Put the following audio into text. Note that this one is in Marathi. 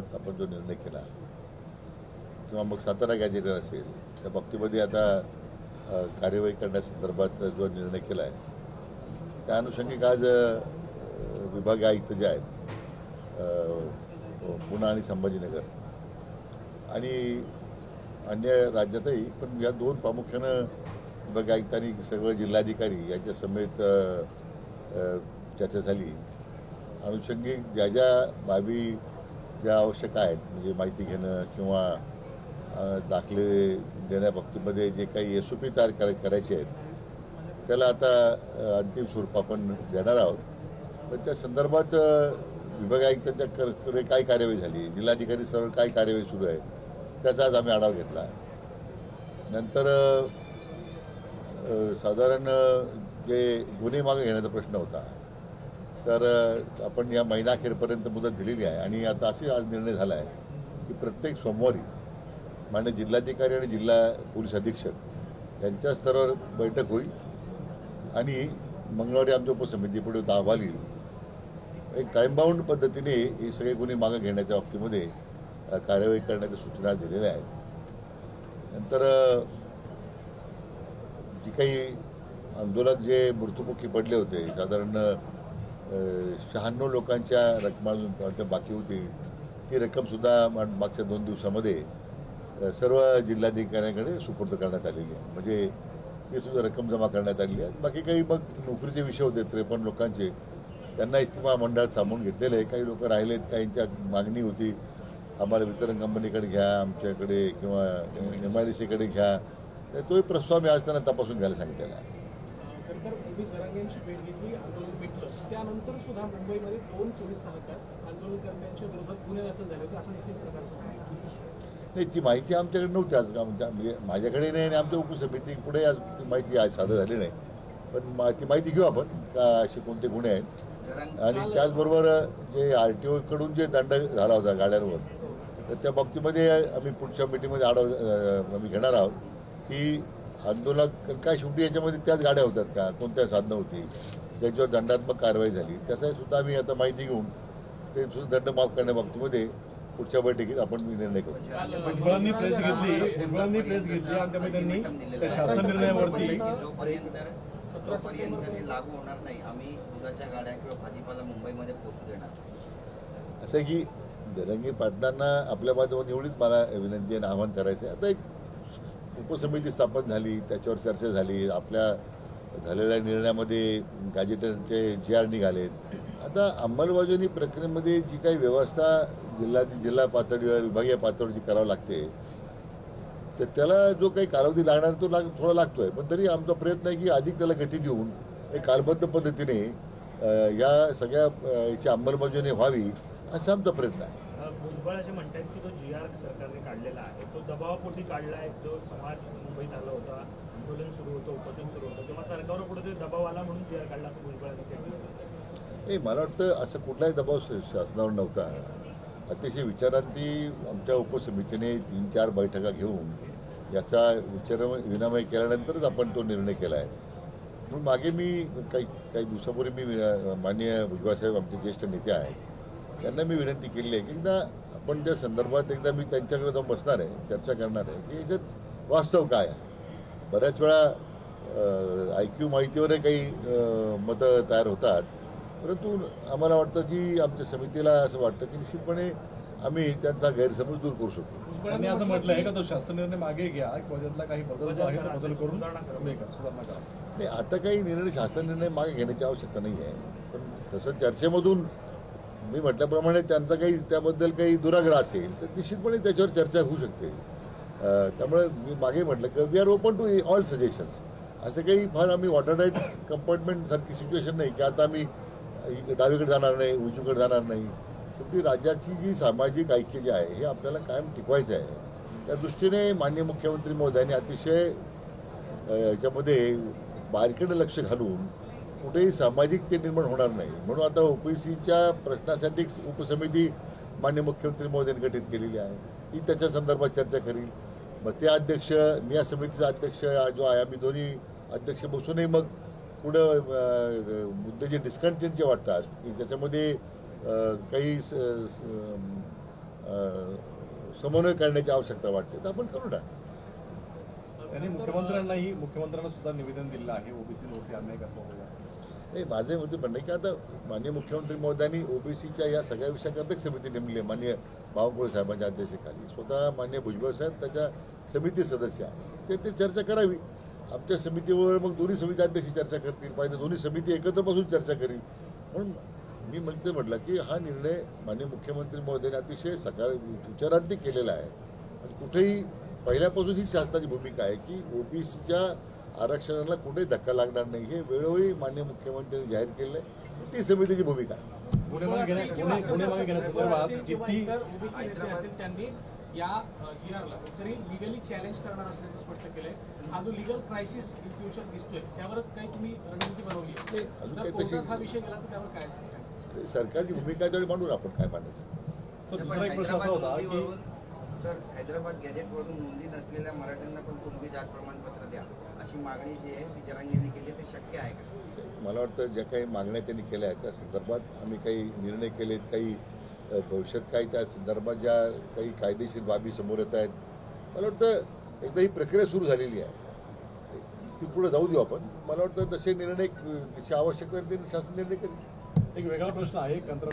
संदर्भात आपण जो निर्णय केला किंवा मग सातारा गॅजेटर असेल त्या बाबतीमध्ये आता कार्यवाही करण्यासंदर्भात जो निर्णय केला आहे त्या अनुषंगिक आज विभाग विभागीय आयुक्त जे आहेत अ, हो, पुणे आणि संभाजीनगर आणि अन्य राज्यातही पण या दोन प्रामुख्यानं विभागीय आयुक्तांनी सर्व जिल्हाधिकारी यांच्या समेत चर्चा झाली. अनुषंगिक ज्या ज्या बाबी ज्या आवश्यक आहेत म्हणजे माहिती घेणं किंवा दाखले देण्याबाबतीमध्ये जे काही एस ओ पी तयार करा करायचे आहेत त्याला आता अंतिम स्वरूप आपण देणार आहोत. पण त्या संदर्भात विभाग विभागीय आयुक्तांच्या कडे काय कार्यवाही झाली? जिल्हाधिकारी सरळ काय कार्यवाही सुरू आहे? त्याचा आज आम्ही आढावा घेतला. नंतर साधारण जे गुन्हे मागे घेण्याचा प्रश्न होता तर आपण या महिनाखेरपर्यंत मुदत दिलेली आहे. आणि आता असे आज निर्णय झाला आहे की प्रत्येक सोमवारी मान्य जिल्हाधिकारी आणि जिल्हा पोलीस अधीक्षक यांच्या स्तरावर बैठक होईल. आणि मंगळवारी आमच्या उपसमितीपुढे अहवाल येईल. एक टाईमबाऊंड पद्धतीने हे सगळे गुन्हे मागं घेण्याच्या बाबतीमध्ये कार्यवाही करण्याच्या सूचना दिलेल्या आहेत. नंतर जी काही आंदोलक जे मृत्युमुखी पडले होते साधारण शहाण्णव लोकांच्या रकमा अजून बाकी होती ती रक्कमसुद्धा मागच्या दोन दिवसामध्ये सर्व जिल्हाधिकाऱ्यांकडे सुपूर्द करण्यात आलेली आहे म्हणजे ती सुद्धा रक्कम जमा करण्यात आलेली आहे बाकी काही मग नोकरीचे विषय होते त्रेपन्न लोकांचे त्यांना इस्तिमा मंडळात सामावून घेतलेले आहे काही लोक राहिले आहेत काहींच्या मागणी होती आम्हाला वितरण कंपनीकडे घ्या आमच्याकडे किंवा एम आय डी सीकडे घ्या तर तोही प्रस्ताव मी आज त्यांना तपासून घ्यायला सांगितलेला आहे नंतर पोलीस जरांग्यांची भेट घेतली आंदोलन मिटलं त्यानंतर सुद्धा मुंबईमध्ये दोन पोलीस स्थानकात आंदोलनकर्त्यांच्या विरोधात गुन्हे दाखल झाले होते असं देखील प्रकारचं नाही ती माहिती आमच्याकडे नव्हती आज. आमच्या म्हणजे माझ्याकडे नाही आणि आमच्या उपसमिती पुढे आज ती माहिती आज सादर झाली नाही. पण मा- ती माहिती घेऊ आपण का असे कोणते गुन्हे आहेत. आणि त्याचबरोबर जे आर टी ओकडून जे दंड झाला होता गाड्यांवर तर त्या बाबतीमध्ये आम्ही पुढच्या मिटिंगमध्ये आढावा आम्ही घेणार आहोत की आंदोलक काय शेवटी याच्यामध्ये त्याच गाड्या होतात का? कोणत्या साधनं होती? त्याच्यावर दंडात्मक कारवाई झाली. त्याचा सुद्धा आम्ही आता माहिती घेऊन ते सुद्धा दंड माफ करण्याबाबतीमध्ये पुढच्या बैठकीत आपण निर्णय करू. भुजबळांनी प्रेस घेतली. भुजबळांनी प्रेस घेतली आणि त्यामुळे त्यांनी त्या शासन निर्णयावरती जोपर्यंत जोपर्यंत लागू होणार नाही. आम्ही दुधाच्या गाड्या किंवा भाजीपाला मुंबईमध्ये पोहोचू देणार असं की जरंगी पाटलांना आपल्या माध्यमातून एवढीच मला विनंती आणि आवाहन करायचं आहे. आता एक उपसमिती स्थापन झाली त्याच्यावर चर्चा झाली आपल्या झालेल्या निर्णयामध्ये गॅजेटरचे जी आर निघालेत. आता अंमलबजावणी प्रक्रियेमध्ये जी काही व्यवस्था जिल्हा जिल्हा पातळीवर विभागीय पातळीवर जी करावी लागते तर त्याला जो काही कालावधी लागणार तो लाग थोडा लागतोय. पण तरी आमचा प्रयत्न आहे की अधिक त्याला गती देऊन एक कालबद्ध पद्धतीने या सगळ्या याची अंमलबजावणी व्हावी असा आमचा प्रयत्न आहे. भुजबळ असे म्हणतात की तो जी आर सरकारने काढलेला आहे तो दबावापोटी काढला आहे. जो समाज मुंबईत आला होता आंदोलन सुरू होतं उपोषण सुरू होतं तेव्हा सरकारवर कुठेतरी दबाव आला म्हणून जी आर काढला असं भुजबळांनी नाही मला वाटतं असं कुठलाही दबाव शासनावर नव्हता. अतिशय विचारांती आमच्या उपसमितीने तीन चार बैठका घेऊन याचा विचार विनामय केल्यानंतरच आपण तो निर्णय केला आहे. म्हणून मागे मी काही काही दिवसापूर्वी मी अ, माननीय भुजबळसाहेब आमचे ज्येष्ठ नेते आहेत. त्यांना मी विनंती केली आहे की एकदा आपण त्या संदर्भात एकदा मी त्यांच्याकडे जाऊन बसणार आहे चर्चा करणार आहे की याच्यात वास्तव काय आहे. बऱ्याच वेळा आय क्यू माहितीवरही काही मतं तयार होतात. परंतु आम्हाला वाटतं की आमच्या समितीला असं वाटतं की निश्चितपणे आम्ही त्यांचा गैरसमज दूर करू शकतो. त्यांनी असं म्हटलंय का तो शासन निर्णय मागे घ्या त्यातला काही बदल जो आहे तो बदल करून नाही आता काही निर्णय शासन निर्णय मागे घेण्याची आवश्यकता नाही आहे. पण तसं चर्चेमधून मी म्हटल्याप्रमाणे त्यांचा काही त्याबद्दल काही दुराग्रह असेल तर निश्चितपणे त्याच्यावर चर्चा होऊ शकते. त्यामुळे मी मागे म्हटलं की we are open to all suggestions असं काही फार आम्ही वॉटरटाईट कंपार्टमेंट सारखी सिच्युएशन नाही की आता आम्ही डावीकडे जाणार नाही उजवीकडे जाणार नाही. शेवटी राज्याची जी सामाजिक ऐक्य जे आहे हे आपल्याला कायम टिकवायचं आहे. त्या दृष्टीने माननीय मुख्यमंत्री महोदयांनी अतिशय याच्यामध्ये बारकेडं लक्ष घालून कुठेही सामाजिक ते निर्माण होणार नाही. म्हणून आता ओबीसीच्या प्रश्नासाठी उपसमिती मान्य मुख्यमंत्री मोदयांनी गठीत केलेली आहे. ती त्याच्या संदर्भात चर्चा करील. मग ते अध्यक्ष मी या समितीचा अध्यक्ष जो आहे आम्ही दोन्ही अध्यक्ष बसूनही मग पुढं मुद्दे जे डिस्कंटेंट जे वाटतात की ज्याच्यामध्ये काही स- समन्वय करण्याची आवश्यकता वाटते तर आपण करू ना. त्यांनी मुख्यमंत्र्यांनाही मुख्यमंत्र्यांना सुद्धा निवेदन दिलं आहे ओबीसी वरती अन्याय कसा होईल नाही माझे मते म्हणणं की आता माननीय मुख्यमंत्री महोदयांनी ओबीसीच्या या सगळ्या विषयाकरता अध्यक्ष समिती नेमली आहे माननीय बावनकुळे साहेबांच्या अध्यक्षतेखाली. स्वतः माननीय भुजबळ साहेब त्याच्या समिती सदस्य आहेत. ते ते चर्चा करावी. आमच्या समितीवर मग दोन्ही समिती अध्यक्ष चर्चा करतील पाहिजे दोन्ही समिती एकत्र बसून चर्चा करील. म्हणून मी म्हणते म्हटलं की हा निर्णय माननीय मुख्यमंत्री महोदयांनी अतिशय सकाळ विचारांती केलेला आहे. आणि कुठेही पहिल्यापासून ही शासनाची भूमिका आहे की ओबीसीच्या आरक्षणाला कुठेही धक्का लागणार नाही हे वेळोवेळी मान्य मुख्यमंत्र्यांनी जाहीर केलं आहे ती समितीची भूमिका आहे. गुन्हे मागे घेण्या गुन्हे गुन्हे मागे घेण्यासंदर्भात किती ओबीसी नेते असतील त्यांनी या जी आरला तरी लिगली चॅलेंज करणार असल्याचं स्पष्ट केलंय. हा जो लिगल क्रायसिस इन फ्युचर दिसतोय त्यावर काही तुम्ही रणनीती बनवली नाही, आहे अजून जर काही तशी- कोर्टात हा विषय गेला तर त्यावर काय असेल? ते सरकारची भूमिका आहे त्यावेळी मांडून आपण काय मांडायचं? सर दुसरा एक प्रश्न असा होता की सर हैदराबाद गॅजेटवरून नोंदी नसलेल्या मराठ्यांना पण कुणबी जात प्रमाणपत्र द्या. अशी मागणी जी आहे ती जरांगेंनी केली आहे, ते शक्य आहे का? मला वाटतं ज्या काही मागण्या त्यांनी केल्या आहेत त्या संदर्भात आम्ही काही निर्णय केलेत काही भविष्यात काही त्या संदर्भात ज्या काही कायदेशीर बाबी समोर येत आहेत मला वाटतं एकदा ही प्रक्रिया सुरू झालेली आहे. ती पुढे जाऊ देऊ आपण. मला वाटतं तसे निर्णय जशी आवश्यकता आहे, ते शासन निर्णय करेल. एक वेगळा प्रश्न आहे कंत्र